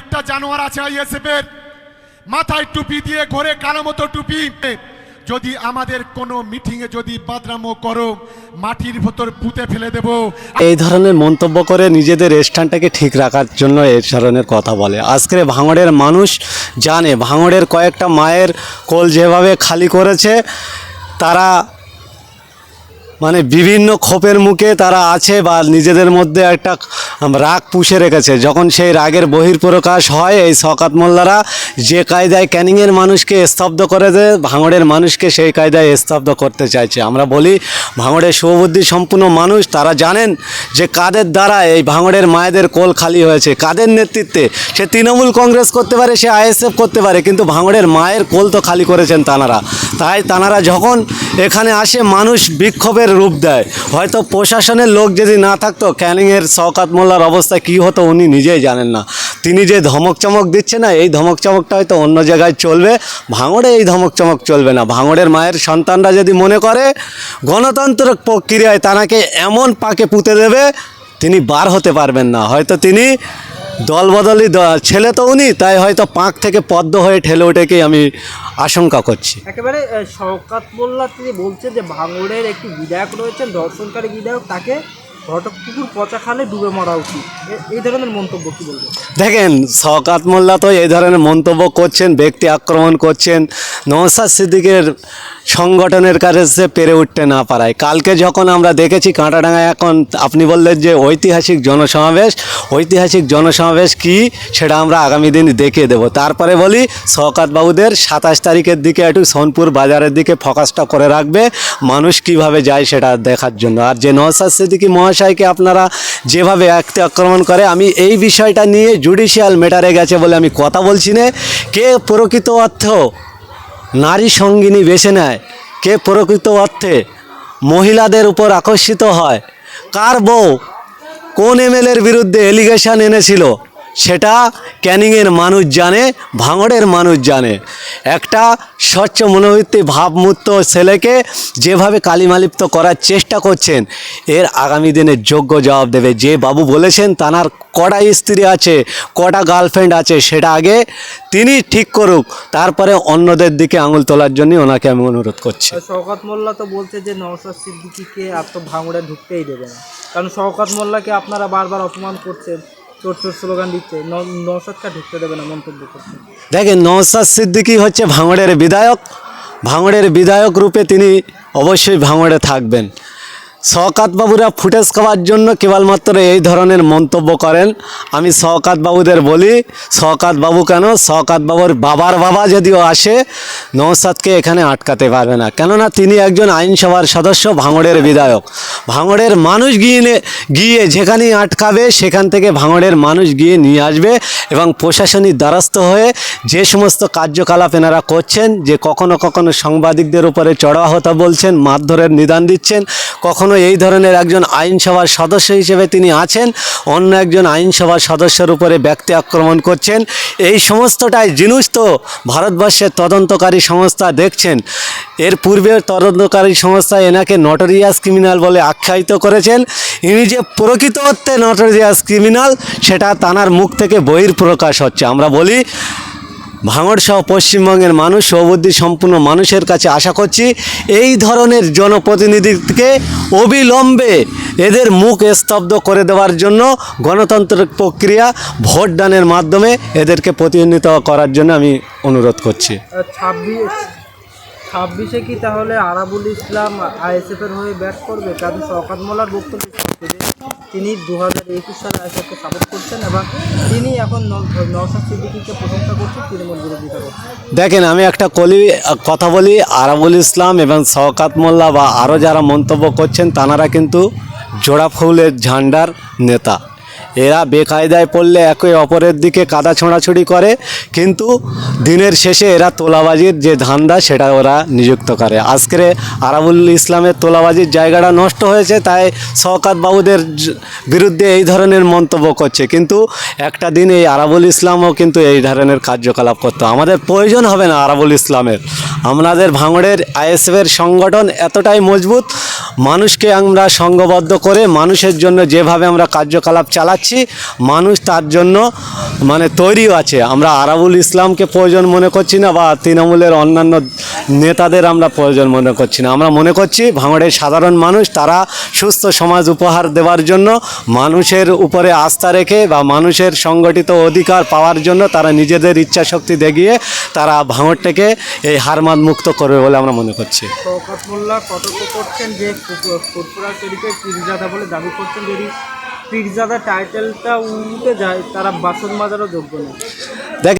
একটা জানোয়ার আছে আইএসএফ এর মাথায় টুপি দিয়ে ঘরে কালো মতো টুপি। যদি আমাদের কোনো মিটিংয়ে যদি বাদরামো করো, মাটির ভেতর পুঁতে ফেলে দেবো। এই ধরনের মন্তব্য করে নিজেদের স্থানটাকে ঠিক রাখার জন্য এই ধরনের কথা বলে। আজকে ভাঙড়ের মানুষ জানে, ভাঙড়ের কয়েকটা মায়ের কোল যেভাবে খালি করেছে, তারা মানে বিভিন্ন ক্ষোভের মুখে তারা আছে বা নিজেদের মধ্যে একটা রাগ পুষে রেখেছে। যখন সেই রাগের বহির্প্রকাশ হয়, এই শকাত মোল্লারা যে কায়দায় ক্যানিংয়ের মানুষকে স্তব্ধ করে দেয়, ভাঙড়ের মানুষকে সেই কায়দায় স্তব্ধ করতে চাইছে। আমরা বলি, ভাঙড়ের শুভবুদ্ধি সম্পূর্ণ মানুষ, তারা জানেন যে কাদের দ্বারা এই ভাঙড়ের মায়েদের কোল খালি হয়েছে, কাদের নেতৃত্বে। সে তৃণমূল কংগ্রেস করতে পারে, সে আইএসএফ করতে পারে, কিন্তু ভাঙড়ের মায়ের কোল তো খালি করেছেন তানারা। তাই তানারা যখন এখানে আসে, মানুষ বিক্ষোভের রূপ দেয়। হয়তো প্রশাসনের লোক যদি না থাকতো, ক্যানিংয়ের শওকাত মোল্লার অবস্থা কী হতো উনি নিজেই জানেন না। তিনি যে ধমক চমক দিচ্ছে না, এই ধমক চমকটা হয়তো অন্য জায়গায় চলবে। ভাঙড়ে এই ধমক চমক চলবে না। ভাঙড়ের মায়ের সন্তানরা যদি মনে করে, গণতন্ত্র প্রক্রিয়ায় তানাকে এমন পাকে পুঁতে দেবে, তিনি বার হতে পারবেন না। হয়তো তিনি দলবদলি ছেলে তো উনি, তাই হয়তো পাঁক থেকে পদ্ম হয়ে ঠেলে ওঠেকেই আমি আশঙ্কা করছি। একেবারে শওকাত মোল্লা তিনি বলছেন যে ভাঙড়ের একটি বিধায়ক রয়েছেন, দর্শনকারী বিধায়ক, তাকে দেখেন, শওকাত মোল্লা তো এই ধরনের মন্তব্য করছেন, ব্যক্তি আক্রমণ করছেন। নওসাদ সিদ্দিকের সংগঠনের কাছে পেরে উঠতে না পারায়। কালকে যখন আমরা দেখেছি কাঁটাডাঙ্গায় এখন আপনি বললেন যে ঐতিহাসিক জনসমাবেশ ঐতিহাসিক জনসমাবেশ কি সেটা আমরা আগামী দিন দেখিয়ে দেবো। তারপরে বলি, শওকাত বাবুদের সাতাশ তারিখের দিকে একটু সোনপুর বাজারের দিকে ফোকাসটা করে রাখবে। মানুষ কীভাবে যায় সেটা দেখার জন্য। আর যে নওসাদ সিদ্দিকি মহাশয়কে আপনারা যেভাবে একটি আক্রমণ করে, আমি এই বিষয়টা নিয়ে জুডিশিয়াল ম্যাটারে গেছে বলে আমি কথা বলছি না। কে প্রকৃত অর্থ নারী সঙ্গিনী বেছে নেয়? কে প্রকৃত অর্থে মহিলাদের উপর আকর্ষিত হয়? কার বউ কোন এমএলএর বিরুদ্ধে এলিগেশন এনেছিল? সেটা ক্যানিংয়ের মানুষ জানে, ভাঙড়ের মানুষ জানে। একটা স্বচ্ছ মনোবৃত্তি ভাবমূর্ত ছেলেকে যেভাবে কালিমালিপ্ত করার চেষ্টা করছেন, এর আগামী দিনে যোগ্য জবাব দেবে। যে বাবু বলেছেন, তানার কটা স্ত্রী আছে কটা গার্লফ্রেন্ড আছে, সেটা আগে তিনি ঠিক করুক, তারপরে অন্যদের দিকে আঙুল তোলার জন্য ওনাকে আমি অনুরোধ করছি। শওকাত মোল্লা তো বলছে যে, নওশাদ সিদ্দিকিকে আর তো ভাঙড়ে ঢুকতেই দেবে না। কারণ শওকাত মোল্লাকে আপনারা বারবার অপমান করছেন। চোর দিচ্ছে। দেখেন নওসাদ সিদ্দিকি হচ্ছে ভাঙড়ের বিধায়ক। ভাঙড়ের বিধায়ক রূপে তিনি অবশ্যই ভাঙড়ে থাকবেন। শওকাত বাবুরা ফুটেজ খাওয়ার জন্য কেবলমাত্র এই ধরনের মন্তব্য করেন। আমি শওকাত বাবুদের বলি, শওকাত বাবু কেন? শওকাত বাবুর বাবার বাবা যদিও আসে নওসাদকে এখানে আটকাতে পারবে না। কেননা তিনি একজন আইনসভার সদস্য, ভাঙড়ের বিধায়ক। ভাঙড়ের মানুষ গিয়ে গিয়ে যেখানেই আটকাবে, সেখান থেকে ভাঙড়ের মানুষ গিয়ে নিয়ে আসবে এবং প্রশাসনিক দ্বারস্থ হয়ে যে সমস্ত কার্যকলাপ এনারা করছেন, যে কখনো কখনো সাংবাদিকদের উপরে চড়াহতা বলছেন, মারধরের নিদান দিচ্ছেন, কখনো এই ধরনের একজন আইনসভার সদস্য হিসেবে তিনি আছেন? অন্য একজন আইনসভার সদস্যের উপরে ব্যক্তি আক্রমণ করছেন? এই সমস্তটাই জিনিস তো ভারতবর্ষের তদন্তকারী সংস্থা দেখছেন। এর পূর্বে তদন্তকারী সংস্থা এনাকে নটোরিয়াস ক্রিমিনাল বলে আখ্যায়িত করেছেন। ইনি যে প্রকৃত অর্থে নটোরিয়াস ক্রিমিনাল সেটা তানার মুখ থেকে বহির্প্রকাশ হচ্ছে। আমরা বলি ভাঙড় সহ পশ্চিমবঙ্গের মানুষ সৌবুদ্ধি সম্পূর্ণ মানুষের কাছে আশা করছি এই ধরনের জনপ্রতিনিধিকে অবিলম্বে এদের মুখ স্তব্ধ করে দেওয়ার জন্য গণতান্ত্রিক প্রক্রিয়া ভোটদানের মাধ্যমে এদেরকে প্রতিনিধিত্ব করার জন্য আমি অনুরোধ করছি। ছাব্বিশ কি তাহলে আরাবুল ইসলাম আইএসএফের হয়ে ব্যাট করবে? কারণ শওকাত মোল্লার বক্তব্য তিনি দু হাজার একুশ সালে আইএসএফকে সাপোর্ট করছেন এবং তিনি এখন নওশাদ সিদ্দিকিকে প্রশংসা করছেন, তৃণমূল বিরোধিতা করছেন দেখেন, আমি একটা কলি, কথা বলি, আরাবুল ইসলাম এবং শওকাত মোল্লা বা আরও যারা মন্তব্য করছেন, তানারা কিন্তু জোড়া ফুলের ঝান্ডার নেতা। এরা বেকায়দায় পড়লে একে অপরের দিকে কাদা ছোঁড়াছুড়ি করে, কিন্তু দিনের শেষে এরা তোলাবাজির যে ধান্দা সেটা ওরা নিযুক্ত করে। আজকের আরাবুল ইসলামের তোলাবাজির জায়গাটা নষ্ট হয়েছে, তাই শওকাত বাবুদের বিরুদ্ধে এই ধরনের মন্তব্য করছে। কিন্তু একটা দিন এই আরাবুল ইসলামও কিন্তু এই ধরনের কার্যকলাপ করতো। আমাদের প্রয়োজন হবে না আরাবুল ইসলামের। আমাদের ভাঙড়ের আইএসএফের সংগঠন এতটাই মজবুত মানুষকে আমরা সংঘবদ্ধ করে মানুষের জন্য যেভাবে আমরা কার্যকলাপ চালাচ্ছি, মানুষ তার জন্য মানে তৈরিও আছে। আমরা আরাবুল ইসলামকে প্রয়োজন মনে করছি না বা তৃণমূলের অন্যান্য নেতাদের আমরা প্রয়োজন মনে করছি না। আমরা মনে করছি ভাঙড়ের সাধারণ মানুষ, তারা সুস্থ সমাজ উপহার দেওয়ার জন্য মানুষের উপরে আস্থা রেখে বা মানুষের সংগঠিত অধিকার পাওয়ার জন্য তারা নিজেদের ইচ্ছা শক্তি দেখিয়ে তারা ভাঙড়টাকে এই হারমাদ মুক্ত করবে বলে আমরা মনে করছি। শওকত শরীফে পীরজাদা বলে দাবি করছেন যদি পীরজাদা টাইটেলটা উঠে যায়, তারা বাসন বাজারও যোগ্য না।